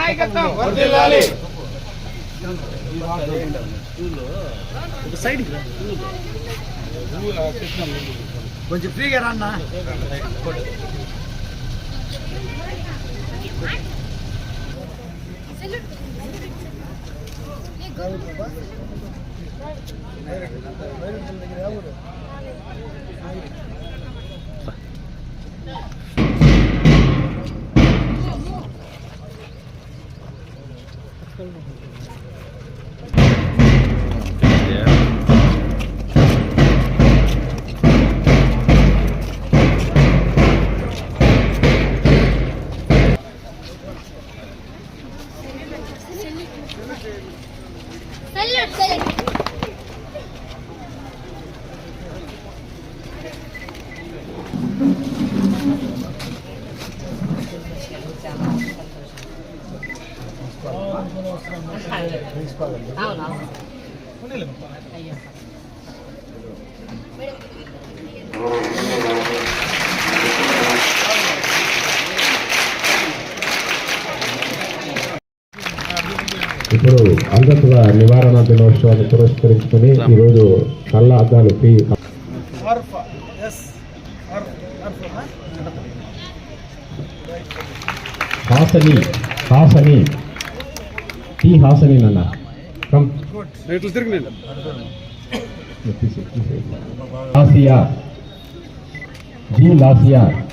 నాయకత్వం. కొంచెం ఫ్రీగా రాన్నా Salute, నివారణ దినోత్సవాన్ని పురస్కరించుకుని ఈరోజు కళ్ళ అద్దాలు అర్ఫ్. హాసని హాసని. టి హాసని నాన్న. కమ్. లాసియా. జి లాసియా.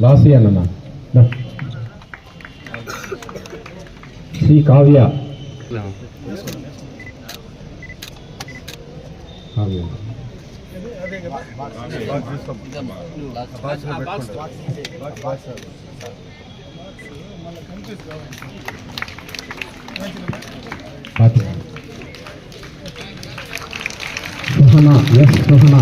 లాసియా నాన్న. దా. సి కావ్య కావ్య అదే కదా మళ్ళీ కన్ఫ్యూజ్ కావాలి ఫాతిమా సుహనా ఎస్ సుహనా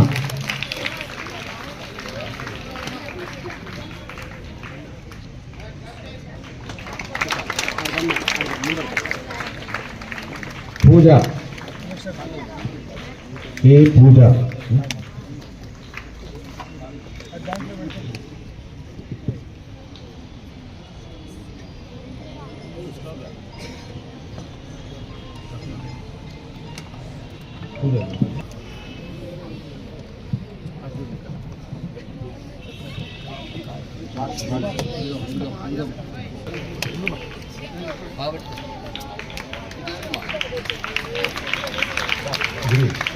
ఏ పూజ పూజ ఇది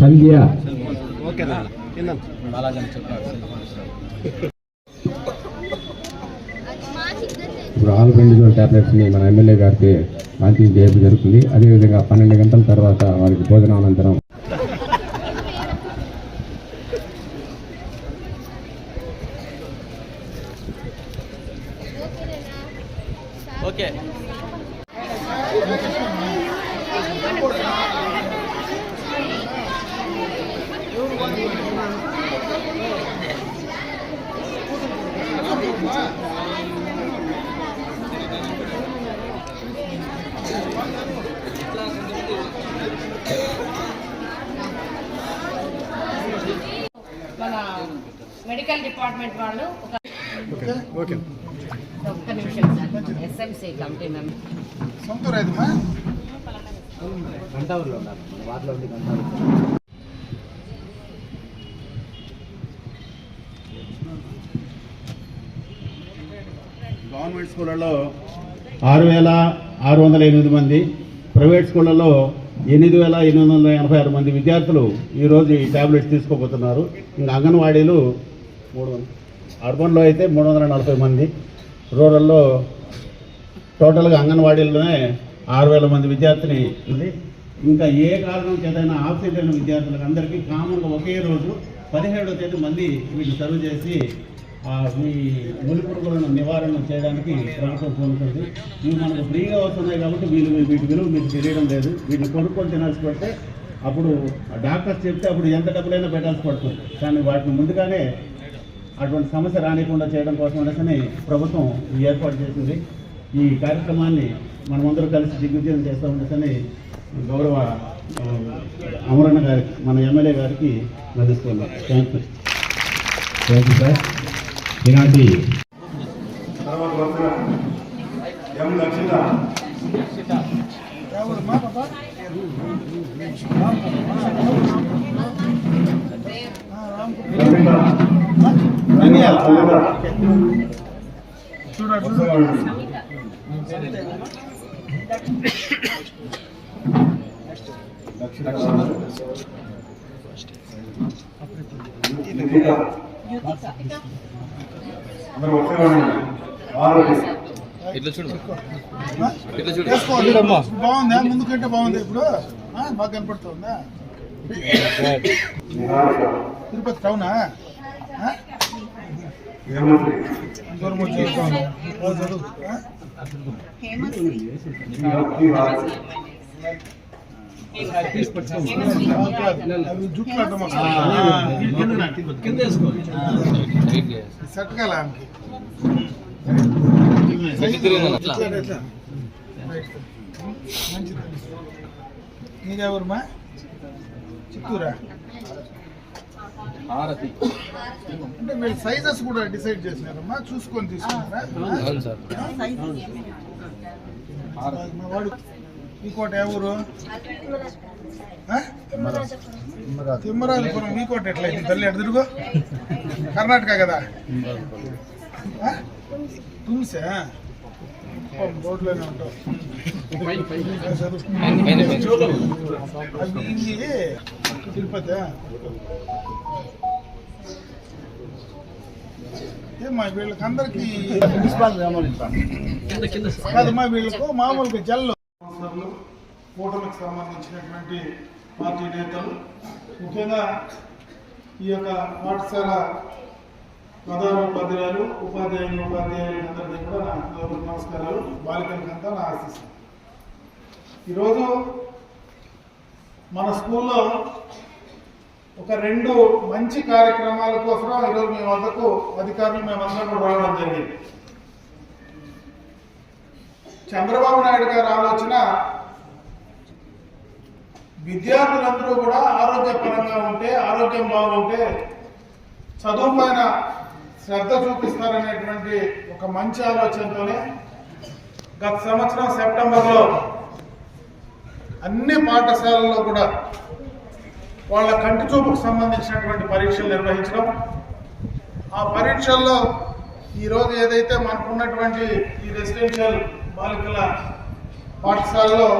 సంధ్య ఇప్పుడు ఆల్ టాబ్లెట్స్ టాబ్లెట్స్ని మన ఎమ్మెల్యే గారికి లాంచింగ్ చేయడం జరుగుతుంది అదేవిధంగా పన్నెండు గంటల తర్వాత వారికి భోజనం డిపార్ట్మెంట్ వాళ్ళు ఒక ఓకే ఒక్క నిమిషం సార్ ఎస్ఎంసీ కమిటీ మెంబర్. సొంత రైతుమా గవర్నమెంట్ స్కూళ్ళలో ఆరు వేల ఆరు వందల ఎనిమిది మంది ప్రైవేట్ స్కూళ్ళలో ఎనిమిది వేల ఎనిమిది వందల ఎనభై ఆరు మంది విద్యార్థులు ఈరోజు ఈ ట్యాబ్లెట్స్ తీసుకోబోతున్నారు. ఇంకా అంగన్వాడీలు మూడు అర్బన్లో అయితే మూడు వందల నలభై మంది. రూరల్లో టోటల్గా అంగన్వాడీలోనే ఆరు వేల మంది విద్యార్థిని ఉంది ఇంకా ఏ కారణం చేతైనా ఆబ్సెంట్ అయిన విద్యార్థులకు అందరికీ కామన్గా ఒకే రోజు పదిహేడవ తేదీ మంది వీటిని సర్వ్ చేసి మీ ఈ ములి పురుగులను నివారణ చేయడానికి ప్రభుత్వం కోరుతుంది ఇవి మనకు ఫ్రీగా వస్తున్నాయి కాబట్టి వీళ్ళు వీటి విలువ మీకు తెలియడం లేదు. వీటిని కొనుక్కొని తినాల్సి పడితే అప్పుడు డాక్టర్స్ చెప్తే అప్పుడు ఎంత డబ్బులైనా పెట్టాల్సి పడుతుంది. కానీ వాటిని ముందుగానే అటువంటి సమస్య రానికుండా చేయడం కోసం అనేసి ప్రభుత్వం ఈ ఏర్పాటు చేసింది. ఈ కార్యక్రమాన్ని మనమందరూ కలిసి దిగ్విజయం చేస్తూ ఉండేసని గౌరవ ఆ, అమరన్న గారికి మన ఎమ్మెల్యే గారికి నదిస్తున్నాం thank you thank you sir ఈనాటి తర్వాత అందరూ వచ్చేవాళ్ళు ఆరోగ్యం ఇట్లా చూడు. బాగుందా? ముందు కంటే బాగుంది ఇప్పుడు? బాగా కనపడుతుందా? తిరుపతి టౌనా ఆ? దూరం వచ్చి చూస్తాను. ఓ చదువు. ఆ? అవి జుట్లు అడ్డం సెట్ కాలే ఆమెకి మంచిది నీదెవరమ్మా చిత్తూరా? అంటే మీరు సైజెస్ కూడా డిసైడ్ చేసినారమ్మా చూసుకొని తీసుకున్నారా మా వాడు మీకోట ఎవరు తిమ్మరాజపురం. మీకోట ఎట్లయింది తల్లి తిరుగు. కర్ణాటక కదా? తుమ్సే? రోడ్లోనే ఉంటావు. తిరుపతి? ఏమ్మా వీళ్ళకి అందరికి కాదమ్మా వీళ్ళకు మామూలుగా జల్లు. కూటమికి సంబంధించినటువంటి పార్టీ నేతలు ముఖ్యంగా ఈ యొక్క పాఠశాల ప్రధాన ఉపాధ్యాయులు ఉపాధ్యాయులు ఉపాధ్యాయులు అందరికీ కూడా నా నమస్కారాలు. బాలికలకంతా నా ఆశీస్సు ఈరోజు మన స్కూల్లో ఒక రెండు మంచి కార్యక్రమాల కోసం ఈరోజు మీ వద్దకు అధికారులు మేమందరం కూడా రావడం జరిగింది. చంద్రబాబు నాయుడు గారి ఆలోచన విద్యార్థులందరూ కూడా ఆరోగ్యపరంగా ఉంటే ఆరోగ్యం బాగుంటే చదువు పైన శ్రద్ధ చూపిస్తారనేటువంటి ఒక మంచి ఆలోచనతోనే గత సంవత్సరం సెప్టెంబర్లో అన్ని పాఠశాలల్లో కూడా వాళ్ళ కంటి చూపుకు సంబంధించినటువంటి పరీక్షలు నిర్వహించడం. ఆ పరీక్షల్లో ఈరోజు ఏదైతే మనకున్నటువంటి ఈ రెసిడెన్షియల్ బాలికల పాఠశాలలో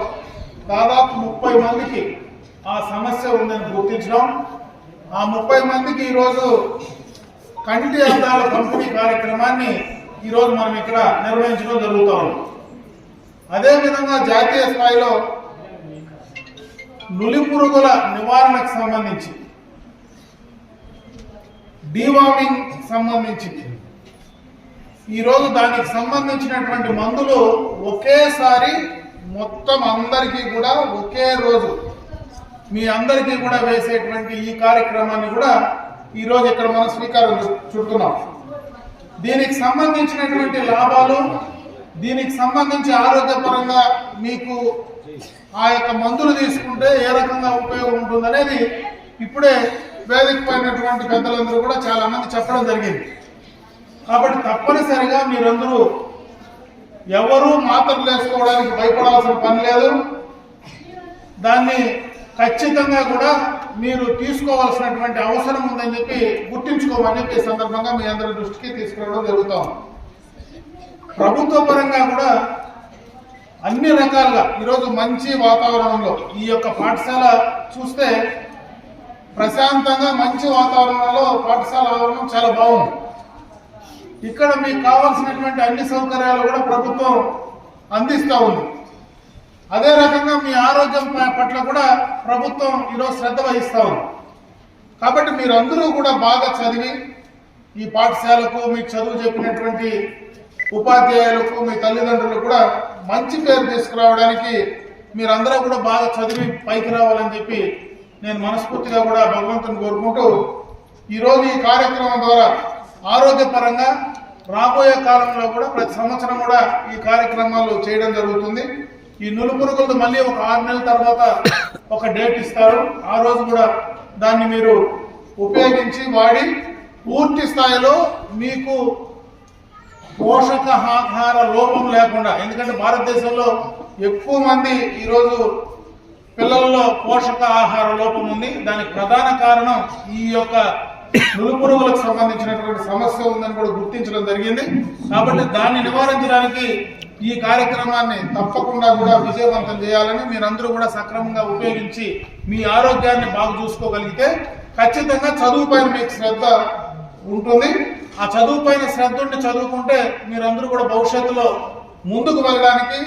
దాదాపు ముప్పై మందికి ఆ సమస్య ఉందని గుర్తించడం. ఆ ముప్పై మందికి ఈరోజు కంటి అద్దాల పంపిణీ కార్యక్రమాన్ని ఈరోజు మనం ఇక్కడ నిర్వహించడం జరుగుతూ ఉంది అదేవిధంగా జాతీయ స్థాయిలో నులి పురుగుల నివారణకు సంబంధించి. డీవార్మింగ్ సంబంధించి ఈరోజు దానికి సంబంధించినటువంటి మందులు ఒకేసారి మొత్తం అందరికీ కూడా ఒకే రోజు మీ అందరికీ కూడా వేసేటువంటి ఈ కార్యక్రమాన్ని కూడా ఈరోజు ఇక్కడ మనం స్వీకారం చుడుతున్నాం. దీనికి సంబంధించినటువంటి లాభాలు దీనికి సంబంధించి ఆరోగ్యపరంగా మీకు ఆ యొక్క మందులు తీసుకుంటే ఏ రకంగా ఉపయోగం ఉంటుందనేది ఇప్పుడే వేదిక పోయినటువంటి పెద్దలందరూ కూడా చాలా మంది చెప్పడం జరిగింది. కాబట్టి తప్పనిసరిగా మీరందరూ ఎవరూ మాత్రలు వేసుకోవడానికి భయపడాల్సిన పని లేదు. దాన్ని ఖచ్చితంగా కూడా మీరు తీసుకోవాల్సినటువంటి అవసరం ఉందని చెప్పి గుర్తించుకోమని చెప్పి ఈ సందర్భంగా మీ అందరి దృష్టికి తీసుకురావడం జరుగుతాం ప్రభుత్వ పరంగా కూడా అన్ని రకాలుగా ఈరోజు మంచి వాతావరణంలో ఈ యొక్క పాఠశాల చూస్తే ప్రశాంతంగా మంచి వాతావరణంలో పాఠశాల ఆవరణం చాలా బాగుంది. ఇక్కడ మీకు కావాల్సినటువంటి అన్ని సౌకర్యాలు కూడా ప్రభుత్వం అందిస్తూ ఉంది. అదే రకంగా మీ ఆరోగ్యం పట్ల కూడా ప్రభుత్వం ఈరోజు శ్రద్ధ వహిస్తూ ఉంది. కాబట్టి మీరందరూ కూడా బాగా చదివి ఈ పాఠశాలకు మీకు చదువు చెప్పినటువంటి ఉపాధ్యాయులకు మీ తల్లిదండ్రులకు కూడా మంచి పేరు తీసుకురావడానికి మీరందరూ కూడా బాగా చదివి పైకి రావాలని చెప్పి నేను మనస్ఫూర్తిగా కూడా భగవంతుని కోరుకుంటూ ఈరోజు ఈ కార్యక్రమం ద్వారా ఆరోగ్యపరంగా రాబోయే కాలంలో కూడా ప్రతి సంవత్సరం కూడా ఈ కార్యక్రమాలు చేయడం జరుగుతుంది. ఈ నులుపురుగులు మళ్ళీ ఒక ఆరు నెలల తర్వాత ఒక డేట్ ఇస్తారు. ఆ రోజు కూడా దాన్ని మీరు ఉపయోగించి వాడి పూర్తి స్థాయిలో మీకు పోషకాహార లోపం లేకుండా ఎందుకంటే భారతదేశంలో ఎక్కువ మంది ఈరోజు పిల్లల్లో పోషక ఆహార లోపం ఉంది. దానికి ప్రధాన కారణం ఈ యొక్క నులుపురుగులకు సంబంధించినటువంటి సమస్య ఉందని కూడా గుర్తించడం జరిగింది. కాబట్టి దాన్ని నివారించడానికి ఈ కార్యక్రమాన్ని తప్పకుండా కూడా విజయవంతం చేయాలని మీరందరూ కూడా సక్రమంగా ఉపయోగించి మీ ఆరోగ్యాన్ని బాగా చూసుకోగలిగితే ఖచ్చితంగా చదువు పైన మీకు శ్రద్ధ ఉంటుంది. ఆ చదువు పైన శ్రద్ధ ఉండి చదువుకుంటే మీరందరూ కూడా భవిష్యత్తులో ముందుకు వెళ్ళడానికి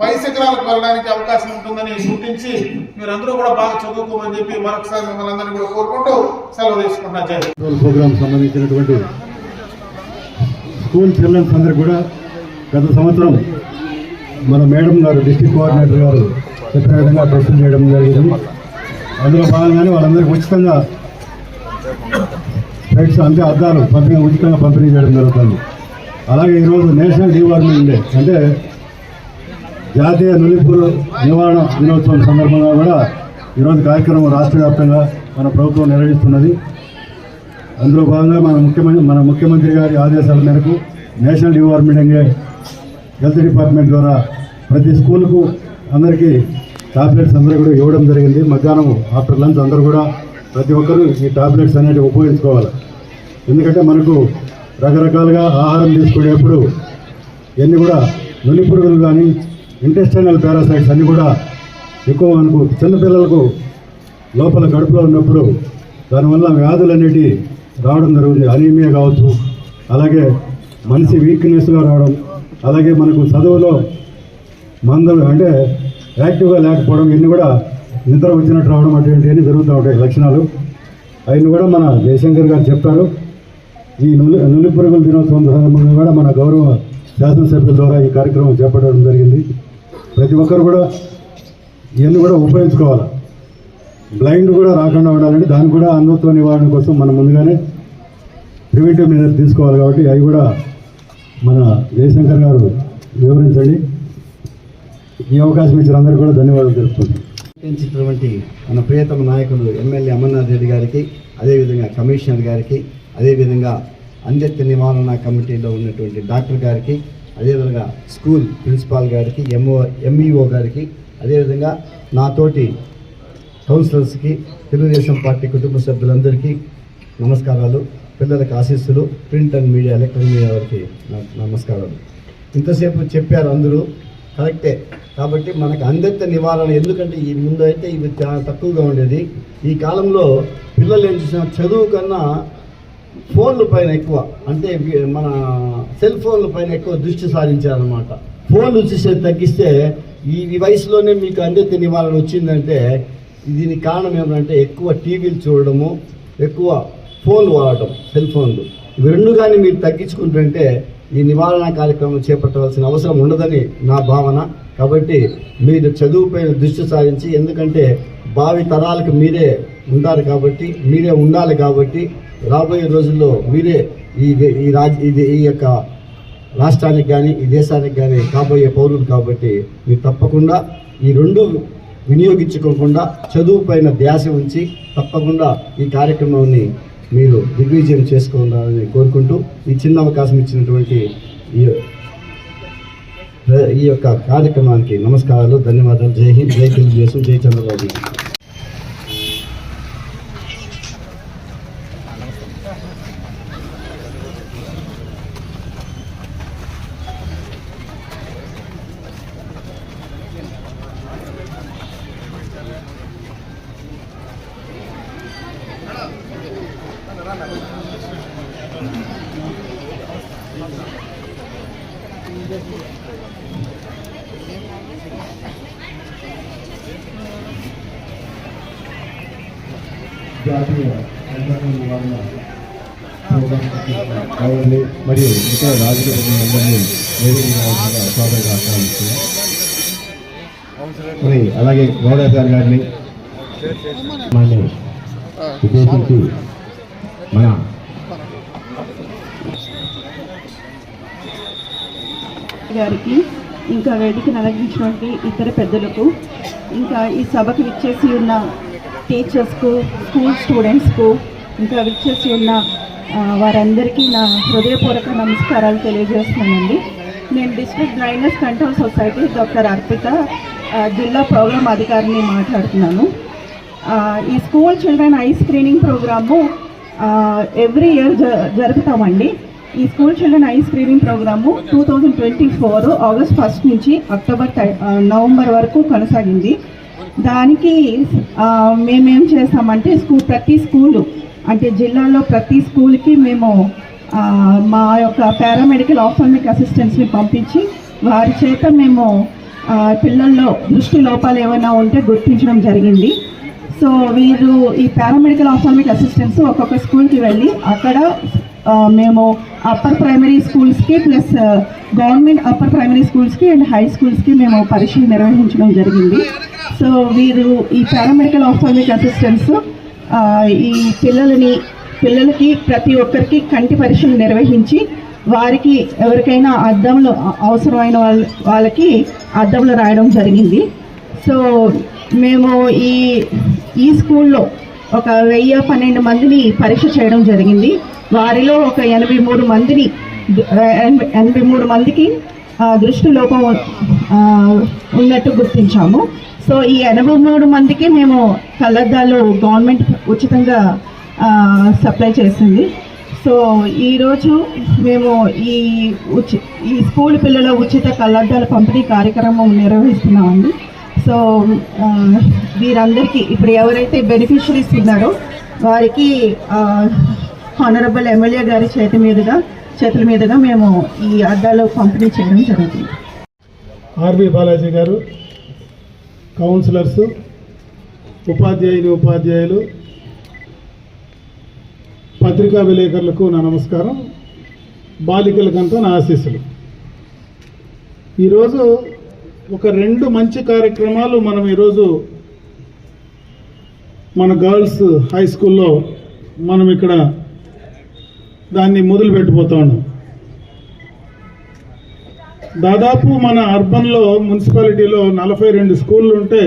పై శిఖరాలకు వెళ్ళడానికి అవకాశం ఉంటుందని గుర్తించి మీరందరూ కూడా బాగా చదువుకోమని చెప్పి మరొకసారి మిమ్మల్ని అందరినీ కూడా కోరుకుంటూ సెలవు తీసుకుంటున్నా. జై ప్రోగ్రామ్ సంబంధించినటువంటి స్కూల్ చిల్డ్రన్స్ అందరికి కూడా గత సంవత్సరం మన మేడం గారు డిస్టిక్ కోఆర్డినేటర్ గారు చెప్పిన విధంగా టెస్టులు చేయడం జరిగింది. అందులో భాగంగానే వాళ్ళందరికీ ఉచితంగా రైట్స్ అంతే అద్దాలు. పంపిణీ ఉచితంగా పంపిణీ చేయడం జరుగుతుంది. అలాగే ఈరోజు నేషనల్ డివార్మెంట్ డే. అంటే జాతీయ నులిపురు నివారణ దినోత్సవం సందర్భంగా కూడా ఈరోజు కార్యక్రమం రాష్ట్ర వ్యాప్తంగా మన ప్రభుత్వం నిర్వహిస్తున్నది. అందులో భాగంగా మన ముఖ్యమంత్రి మన ముఖ్యమంత్రి గారి ఆదేశాల మేరకు నేషనల్ డిపార్ట్మెంట్ హెల్త్ డిపార్ట్మెంట్ ద్వారా ప్రతి స్కూల్కు అందరికీ టాబ్లెట్స్ అందరూ కూడా ఇవ్వడం జరిగింది. మధ్యాహ్నం ఆఫ్టర్ లంచ్ అందరూ కూడా ప్రతి ఒక్కరూ ఈ టాబ్లెట్స్ అనేవి ఉపయోగించుకోవాలి. ఎందుకంటే మనకు రకరకాలుగా ఆహారం తీసుకునేప్పుడు ఇవన్నీ కూడా నులి పురుగులు కానీ ఇంటెస్టైనల్ పారాసైట్స్ అన్నీ కూడా ఎక్కువ మనకు చిన్నపిల్లలకు లోపల కడుపులో ఉన్నప్పుడు దానివల్ల వ్యాధులు అనేటివి రావడం జరుగుతుంది. అనీమియా కావచ్చు అలాగే మనిషి వీక్నెస్గా రావడం అలాగే మనకు చదువులో మందులు అంటే యాక్టివ్గా లేకపోవడం ఇవన్నీ కూడా నిద్ర వచ్చినట్టు రావడం అటువంటివన్నీ జరుగుతూ ఉంటాయి లక్షణాలు. అవన్నీ కూడా మన జయశంకర్ గారు చెప్పారు ఈ నులి నులి పురుగుల దినోత్సవం సందర్భంగా కూడా మన గౌరవ శాసనసభ్యుల ద్వారా ఈ కార్యక్రమం చేపట్టడం జరిగింది. ప్రతి ఒక్కరు కూడా ఇవన్నీ కూడా ఉపయోగించుకోవాలి. బ్లైండ్ కూడా రాకుండా ఉండాలంటే దానికి కూడా అంధత్వ నివారణ కోసం మనం ముందుగానే ప్రివెంటివ్ మెజర్స్ తీసుకోవాలి కాబట్టి అవి కూడా మన జయశంకర్ గారు వివరించండి. ఈ అవకాశం ఇచ్చిన అందరికీ కూడా ధన్యవాదాలు తెలుపుతున్నాను మన ప్రియతమ నాయకులు ఎమ్మెల్యే అమర్నాథ్ రెడ్డి గారికి అదేవిధంగా కమిషనర్ గారికి అదేవిధంగా అంత్యత్య నివారణ కమిటీలో ఉన్నటువంటి డాక్టర్ గారికి అదేవిధంగా స్కూల్ ప్రిన్సిపాల్ గారికి ఎంఓ ఎంఈఓ గారికి అదేవిధంగా నాతోటి కౌన్సిలర్స్కి తెలుగుదేశం పార్టీ కుటుంబ సభ్యులందరికీ నమస్కారాలు పిల్లలకు ఆశీస్సులు print and media electronic media వారికి నమస్కారాలు. ఇంతసేపు చెప్పారు అందరూ కరెక్టే. కాబట్టి మనకు అందెత్త నివారణ ఎందుకంటే ఈ ముందు అయితే ఇవి చాలా తక్కువగా ఉండేది. ఈ కాలంలో పిల్లలు ఏం చేసిన చదువు కన్నా ఫోన్ల పైన ఎక్కువ. అంటే మన సెల్ ఫోన్ల పైన ఎక్కువ దృష్టి సారించారనమాట ఫోన్లు చూసే తగ్గిస్తే ఈ ఈ వయసులోనే మీకు అందెత్త నివారణ వచ్చిందంటే దీనికి కారణం ఏమంటే ఎక్కువ టీవీలు చూడడము ఎక్కువ ఫోన్లు వాడటం సెల్ ఫోన్లు. ఇవి రెండు కానీ మీరు తగ్గించుకుంటుంటే ఈ నివారణ కార్యక్రమం చేపట్టవలసిన అవసరం ఉండదని నా భావన. కాబట్టి మీరు చదువుపైన దృష్టి సారించి ఎందుకంటే భావి తరాలకు మీరే ఉంటారు కాబట్టి మీరే ఉండాలి కాబట్టి రాబోయే రోజుల్లో మీరే ఈ ఈ రాజ్ ఇది ఈ యొక్క రాష్ట్రానికి కానీ ఈ దేశానికి కానీ కాబోయే పౌరులు కాబట్టి మీరు తప్పకుండా ఈ రెండు వినియోగించుకోకుండా చదువు పైన ధ్యాస ఉంచి తప్పకుండా ఈ కార్యక్రమాన్ని మీరు దిగ్విజయం చేసుకోవాలని కోరుకుంటూ ఈ చిన్న అవకాశం ఇచ్చినటువంటి ఈ कार्यक्रम की नमस्कार धन्यवाद जय हिंद जय तेलुगु जय चंद्रबाबु। జాతీయ మరియు ఇతర రాజకీయ మరి అలాగే గౌడ సార్ గారిని ఉద్దేశించి మన గారికి ఇంకా వేదికను అలంకరించినటువంటి ఇతర పెద్దలకు ఇంకా ఈ సభకు విచ్చేసి ఉన్న టీచర్స్కు స్కూల్ స్టూడెంట్స్కు ఇంకా విచ్చేసి ఉన్న వారందరికీ నా హృదయపూర్వక నమస్కారాలు తెలియజేస్తున్నానండి. నేను district blindness control society doctor Arpita జిల్లా ప్రోగ్రామ్ అధికారిని మాట్లాడుతున్నాను. ఈ school children eye screening program every year జరుపుతామండి. ఈ school children eye screening program two thousand twenty four August first నుంచి అక్టోబర్ నవంబర్ వరకు కొనసాగింది. దానికి మేమేం చేస్తామంటే స్కూల్ ప్రతి స్కూలు అంటే జిల్లాలో ప్రతి స్కూల్కి మేము మా యొక్క పారామెడికల్ ఆఫర్మిక్ అసిస్టెంట్స్ని పంపించి వారి చేత మేము పిల్లల్లో దృష్టి లోపాలు ఏమైనా ఉంటే గుర్తించడం జరిగింది. సో వీరు ఈ పారామెడికల్ ఆఫర్మిక్ అసిస్టెంట్స్ ఒక్కొక్క స్కూల్కి వెళ్ళి అక్కడ మేము అప్పర్ ప్రైమరీ స్కూల్స్కి ప్లస్ గవర్నమెంట్ అప్పర్ ప్రైమరీ స్కూల్స్కి అండ్ హై స్కూల్స్కి మేము పరీక్షలు నిర్వహించడం జరిగింది. సో వీరు ఈ పారామెడికల్ ఆఫర్మిక్ అసిస్టెంట్స్ ఈ పిల్లలని పిల్లలకి ప్రతి ఒక్కరికి కంటి పరీక్షలు నిర్వహించి వారికి ఎవరికైనా అద్దంలో అవసరమైన వాళ్ళ వాళ్ళకి అద్దంలో రాయడం జరిగింది. సో మేము ఈ ఈ స్కూల్లో ఒక వెయ్యి పన్నెండు మందిని పరీక్ష చేయడం జరిగింది. వారిలో ఒక ఎనభై మూడు మందిని ఎనభై ఎనభై మూడు మందికి దృష్టి లోపం ఉన్నట్టు గుర్తించాము. సో ఈ ఎనభై మూడు మందికి మేము కళ్ళద్దాలు గవర్నమెంట్ ఉచితంగా సప్లై చేసింది. సో ఈరోజు మేము ఈ ఉచి ఈ స్కూల్ పిల్లల ఉచిత కళ్ళద్దాల పంపిణీ కార్యక్రమం నిర్వహిస్తున్నామండి. సో వీరందరికీ ఇప్పుడు ఎవరైతే బెనిఫిషరీస్ ఉన్నారో వారికి హానరబుల్ ఎమ్మెల్యే గారి చేతి మీదుగా చేతుల మీదుగా మేము ఈ అద్దాలు పంపిణీ చేయడం జరుగుతుంది. ఆర్వి బాలాజీ గారు కౌన్సిలర్స్ ఉపాధ్యాయుని ఉపాధ్యాయులు పత్రికా విలేకరులకు నా నమస్కారం బాలికలకంతా నా ఆశీస్సులు. ఈరోజు ఒక రెండు మంచి కార్యక్రమాలు మనం ఈరోజు మన గర్ల్స్ హై స్కూల్లో మనం ఇక్కడ దాన్ని మొదలు పెట్టిపోతా ఉన్నాం. దాదాపు మన అర్బన్లో మున్సిపాలిటీలో నలభై రెండు స్కూళ్ళు ఉంటే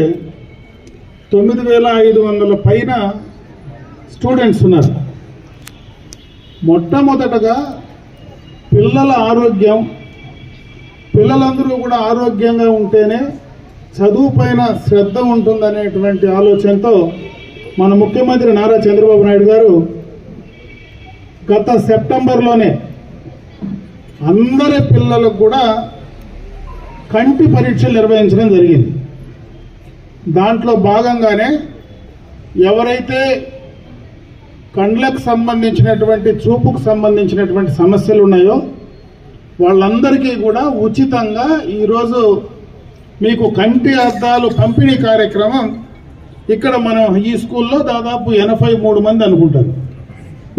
తొమ్మిది వేల ఐదు వందల పైన స్టూడెంట్స్ ఉన్నారు. మొట్టమొదటగా పిల్లల ఆరోగ్యం పిల్లలందరూ కూడా ఆరోగ్యంగా ఉంటేనే చదువు పైన శ్రద్ధ ఉంటుందనేటువంటి ఆలోచనతో మన ముఖ్యమంత్రి నారా చంద్రబాబు నాయుడు గారు గత సెప్టెంబర్లోనే అందరి పిల్లలకు కూడా కంటి పరీక్షలు నిర్వహించడం జరిగింది. దాంట్లో భాగంగానే ఎవరైతే కండ్లకు సంబంధించినటువంటి చూపుకు సంబంధించినటువంటి సమస్యలు ఉన్నాయో వాళ్ళందరికీ కూడా ఉచితంగా ఈరోజు మీకు కంటి అద్దాలు పంపిణీ కార్యక్రమం ఇక్కడ మనం ఈ స్కూల్లో దాదాపు ఎనభై మూడు మంది అనుకుంటారు.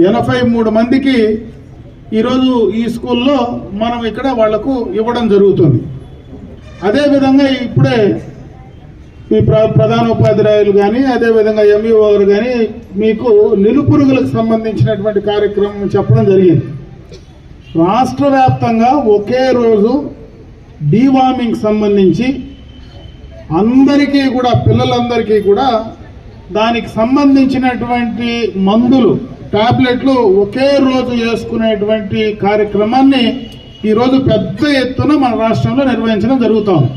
ఎనభై మూడు మందికి ఈరోజు ఈ స్కూల్లో మనం ఇక్కడ వాళ్ళకు ఇవ్వడం జరుగుతుంది. అదేవిధంగా ఇప్పుడే ఈ ప్ర ప్రధాన ఉపాధ్యాయులు కానీ అదేవిధంగా ఎంఈఓ గారు కానీ మీకు నిలుపురుగులకు సంబంధించినటువంటి కార్యక్రమం చెప్పడం జరిగింది. రాష్ట్ర వ్యాప్తంగా ఒకే రోజు డీవార్మింగ్ సంబంధించి అందరికీ కూడా పిల్లలందరికీ కూడా దానికి సంబంధించినటువంటి మందులు టాబ్లెట్లు ఒకే రోజు వేసుకునేటువంటి కార్యక్రమాన్ని ఈరోజు పెద్ద ఎత్తున మన రాష్ట్రంలో నిర్వహించడం జరుగుతోంది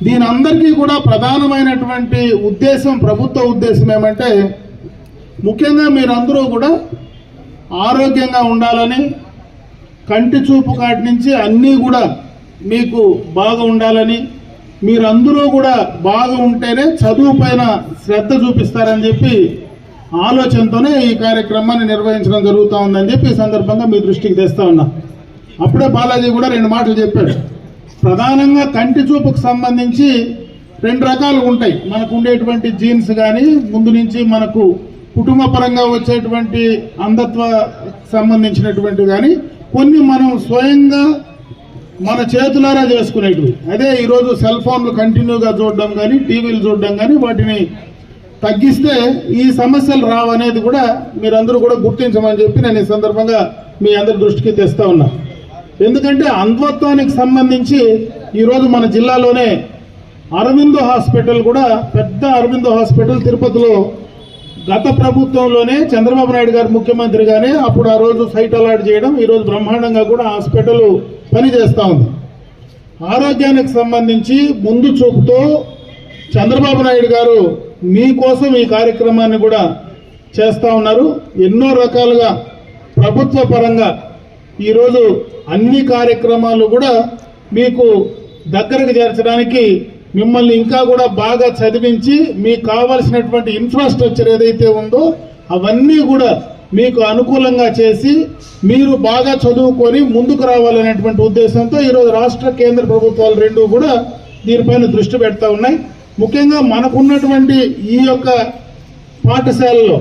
దీని అందరికీ కూడా ప్రధానమైనటువంటి ఉద్దేశం ప్రభుత్వ ఉద్దేశం ఏమంటే ముఖ్యంగా మీరందరూ కూడా ఆరోగ్యంగా ఉండాలని కంటి చూపు కాటి నుంచి అన్నీ కూడా మీకు బాగా ఉండాలని మీరందరూ కూడా బాగా ఉంటేనే చదువు పైన శ్రద్ధ చూపిస్తారని చెప్పి ఆలోచనతోనే ఈ కార్యక్రమాన్ని నిర్వహించడం జరుగుతూ ఉందని చెప్పి ఈ సందర్భంగా మీ దృష్టికి తెస్తా ఉన్నా. అప్పుడే బాలాజీ కూడా రెండు మాటలు చెప్పాడు. ప్రధానంగా కంటి చూపుకు సంబంధించి రెండు రకాలు ఉంటాయి. మనకు ఉండేటువంటి జీన్స్ కానీ ముందు నుంచి మనకు కుటుంబ పరంగా వచ్చేటువంటి అంధత్వ సంబంధించినటువంటి కానీ కొన్ని మనం స్వయంగా మన చేతులారా చేసుకునేటివి. అదే ఈరోజు సెల్ ఫోన్లు కంటిన్యూగా చూడడం కానీ టీవీలు చూడడం కానీ వాటిని తగ్గిస్తే ఈ సమస్యలు రావనేది కూడా మీరందరూ కూడా గుర్తించమని చెప్పి నేను ఈ సందర్భంగా మీ అందరి దృష్టికి తెస్తా ఉన్నా. ఎందుకంటే అంధత్వానికి సంబంధించి ఈరోజు మన జిల్లాలోనే అరవిందో హాస్పిటల్ కూడా పెద్ద అరవిందో హాస్పిటల్ తిరుపతిలో గత ప్రభుత్వంలోనే చంద్రబాబు నాయుడు గారు ముఖ్యమంత్రిగానే అప్పుడు ఆ రోజు సైట్ అలాట్ చేయడం ఈరోజు బ్రహ్మాండంగా కూడా హాస్పిటల్ పనిచేస్తూ ఉంది. ఆరోగ్యానికి సంబంధించి ముందు చూపుతో చంద్రబాబు నాయుడు గారు మీకోసం ఈ కార్యక్రమాన్ని కూడా చేస్తూ ఉన్నారు. ఎన్నో రకాలుగా ప్రభుత్వ పరంగా ఈరోజు అన్ని కార్యక్రమాలు కూడా మీకు దగ్గరకు చేర్చడానికి మిమ్మల్ని ఇంకా కూడా బాగా చదివించి మీకు కావాల్సినటువంటి ఇన్ఫ్రాస్ట్రక్చర్ ఏదైతే ఉందో అవన్నీ కూడా మీకు అనుకూలంగా చేసి మీరు బాగా చదువుకొని ముందుకు రావాలనేటువంటి ఉద్దేశంతో ఈరోజు రాష్ట్ర కేంద్ర ప్రభుత్వాలు రెండు కూడా దీనిపైన దృష్టి పెడతా ఉన్నాయి. ముఖ్యంగా మనకున్నటువంటి ఈ యొక్క పాఠశాలలో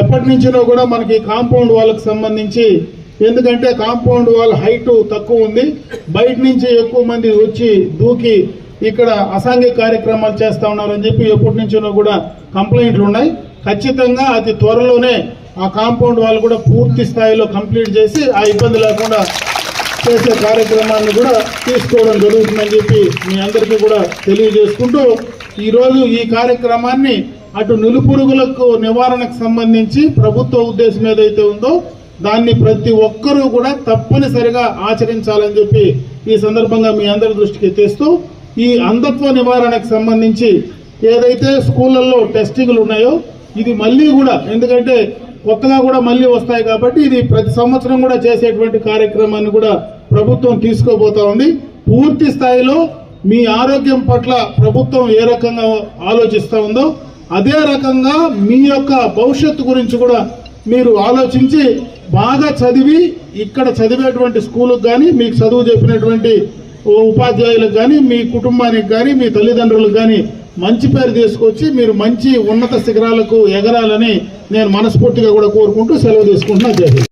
ఎప్పటి నుంచినో కూడా మనకి కాంపౌండ్ వాళ్ళకి సంబంధించి ఎందుకంటే కాంపౌండ్ వాళ్ళ హైటు తక్కువ ఉంది. బయట నుంచి ఎక్కువ మంది వచ్చి దూకి ఇక్కడ అసాంఘిక కార్యక్రమాలు చేస్తా ఉన్నారని చెప్పి ఎప్పటి నుంచినో కూడా కంప్లైంట్లు ఉన్నాయి. ఖచ్చితంగా అతి త్వరలోనే ఆ కాంపౌండ్ వాళ్ళు కూడా పూర్తి స్థాయిలో కంప్లీట్ చేసి ఆ ఇబ్బంది లేకుండా చేసే కార్యక్రమాన్ని కూడా తీసుకోవడం జరుగుతుందని చెప్పి మీ అందరికీ కూడా తెలియజేసుకుంటూ ఈరోజు ఈ కార్యక్రమాన్ని అటు నులుపురుగులకు నివారణకు సంబంధించి ప్రభుత్వ ఉద్దేశం ఏదైతే ఉందో దాన్ని ప్రతి ఒక్కరూ కూడా తప్పనిసరిగా ఆచరించాలని చెప్పి ఈ సందర్భంగా మీ అందరి దృష్టికి తెస్తూ ఈ అంధత్వ నివారణకు సంబంధించి ఏదైతే స్కూళ్ళల్లో టెస్టింగ్లు ఉన్నాయో ఇది మళ్ళీ కూడా ఎందుకంటే కొత్తగా కూడా మళ్ళీ వస్తాయి కాబట్టి ఇది ప్రతి సంవత్సరం కూడా చేసేటువంటి కార్యక్రమాన్ని కూడా ప్రభుత్వం తీసుకోబోతా ఉంది. పూర్తి స్థాయిలో మీ ఆరోగ్యం పట్ల ప్రభుత్వం ఏ రకంగా ఆలోచిస్తూ ఉందో అదే రకంగా మీ యొక్క భవిష్యత్తు గురించి కూడా మీరు ఆలోచించి బాగా చదివి ఇక్కడ చదివేటువంటి స్కూల్కి కానీ మీకు చదువు చెప్పినటువంటి ఉపాధ్యాయులకు కానీ మీ కుటుంబానికి కానీ మీ తల్లిదండ్రులకు కానీ మంచి పేరు తీసుకొచ్చి మీరు మంచి ఉన్నత శిఖరాలకు ఎగరాలని నేను మనస్ఫూర్తిగా కూడా కోరుకుంటూ సెలవు తీసుకుంటున్నా. జై